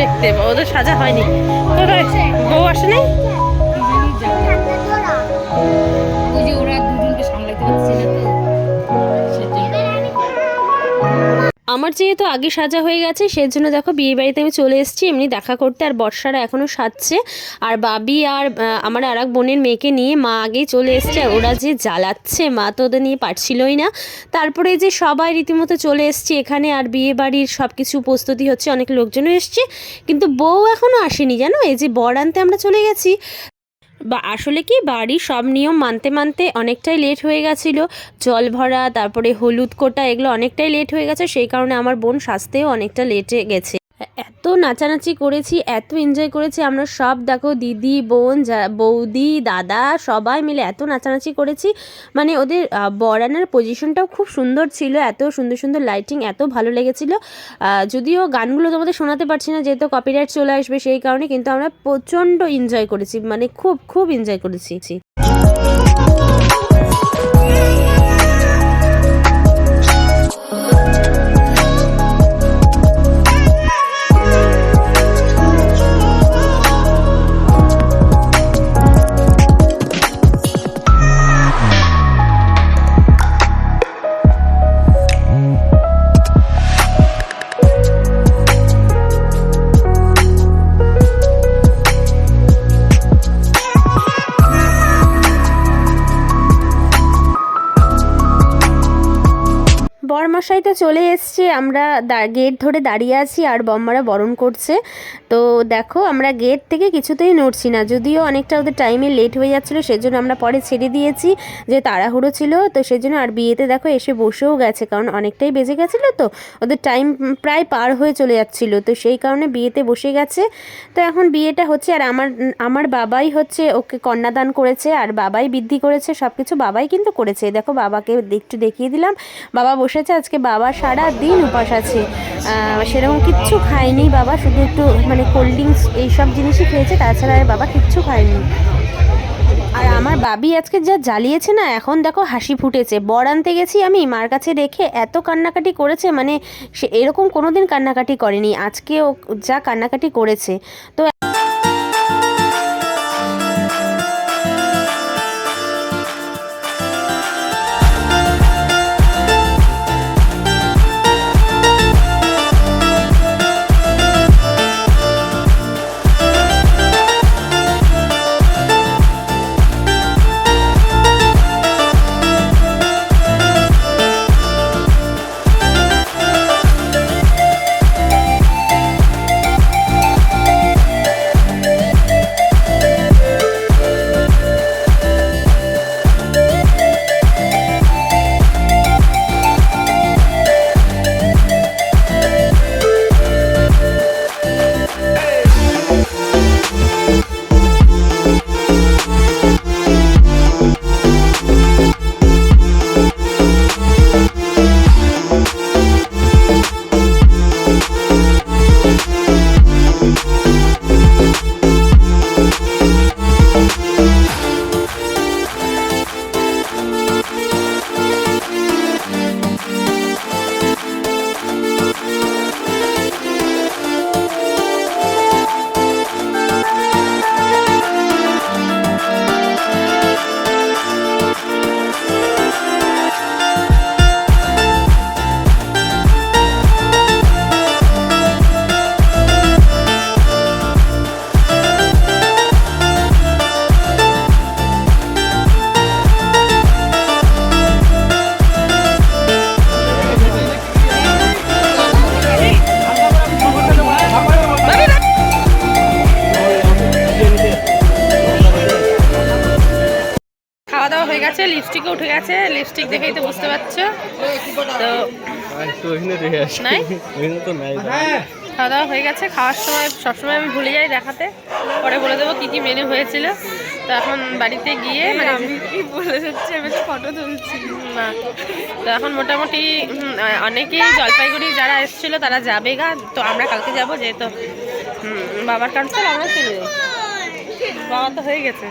দেখতে ওদের সাজা হয়নি। বউ আসেনি আমার যেহেতু আগে সাজা হয়ে গেছে সেই জন্য দেখো বিয়ে বাড়িতে আমি চলে এসেছি, এমনি দেখা করতে আর বর্ষারা এখনও সাজছে। আর বাবি আর আমার আর এক বোনের মেয়েকে নিয়ে মা আগেই চলে এসছে ওরা যে জ্বালাচ্ছে, মা তো ওদের নিয়ে পারছিলই না। তারপরে যে সবাই রীতিমতো চলে এসছে এখানে, আর বিয়ে বাড়ির সব কিছু প্রস্তুতি হচ্ছে, অনেক লোকজনও এসছে। কিন্তু বউ এখনও আসেনি জানো? এই যে বর আনতে আমরা চলে গেছি বা আসলে কি বাড়ির সব নিয়ম মানতে মানতে অনেকটাই লেট হয়ে গেছিল। জল ভরা, তারপরে হলুদ কোটা, এগুলো অনেকটাই লেট হয়ে গেছে, সেই কারণে আমার বোন সাজতেও অনেকটা লেটে গেছে। এত নাচানাচি করেছি, এত এনজয় করেছি। আমরা সব দেখো দিদি, বোন বৌদি, দাদা সবাই মিলে এত নাচানাচি করেছি। মানে ওদের বরানার পজিশনটাও খুব সুন্দর ছিল, এত সুন্দর সুন্দর লাইটিং এত ভালো লেগেছিল। যদিও গানগুলো তোমাদের শোনাতে পারছি না, যেহেতু কপিরাইট চলে আসবে সেই কারণে, কিন্তু আমরা প্রচণ্ড এনজয় করেছি মানে খুব খুব এনজয় করেছি। বরমশাই তো চলে এসছে। আমরা গেট ধরে দাঁড়িয়ে আছি আর বম্মারা বরণ করছে। তো দেখো, আমরা গেট থেকে কিছুতেই নড়ছি না। যদিও অনেকটা ওদের টাইমে লেট হয়ে যাচ্ছিল, সেজন্য আমরা পরে ছেড়ে দিয়েছি যে তাড়াহুড়ো ছিল। তো সেজন্য আর বিয়েতে দেখো এসে বসেও গেছে, কারণ অনেকটাই বেজে গেছিল তো। ওদের টাইম প্রায় পার হয়ে চলে যাচ্ছিল, তো সেই কারণে বিয়েতে বসে গেছে। তো এখন বিয়েটা হচ্ছে, আর আমার আমার বাবাই হচ্ছে ওকে কন্যাদান করেছে, আর বাবাই বৃদ্ধি করেছে সব কিছু বাবাই কিন্তু করেছে। দেখো, বাবাকে একটু দেখিয়ে দিলাম। বাবা বসেছে আজকে বাবা সারা দিন উপাস আছে। সেরকম কিচ্ছু খায়নি বাবা, শুধু একটু মানে কোল্ড ড্রিঙ্কস এইসব জিনিসই খেয়েছে, তাছাড়া আর বাবা কিচ্ছু খায়নি। আর আমার বাবি আজকে যা জ্বালিয়েছে না, এখন দেখো হাসি ফুটেছে। বর আনতে গেছি আমি, মার কাছে রেখে এত কান্নাকাটি করেছে মানে সে এরকম কোনোদিন কান্নাকাটি করেনি। আজকে ও যা কান্নাকাটি করেছে। তো গেছে লিপস্টিকও উঠে গেছে লিপস্টিক দেখেই তো বুঝতে পারছ। তো নাই? খাওয়া দাওয়া হয়ে। গেছে খাওয়ার সময় সবসময় আমি ভুলে যাই দেখাতে। পরে বলে দেবো কী কী মেনু হয়েছিল। তো এখন বাড়িতে গিয়ে মানে আমি কি বলে যাচ্ছি আমি ফটো তুলছি। না। তো এখন মোটামুটি অনেকেই জলপাইগুড়ি যারা এসেছিল তারা যাবে গা। তো আমরা কালকে যাব যেহেতু বাবার কাউন্সিল আমরা চলে যাই। বাবা তো হয়ে গেছে।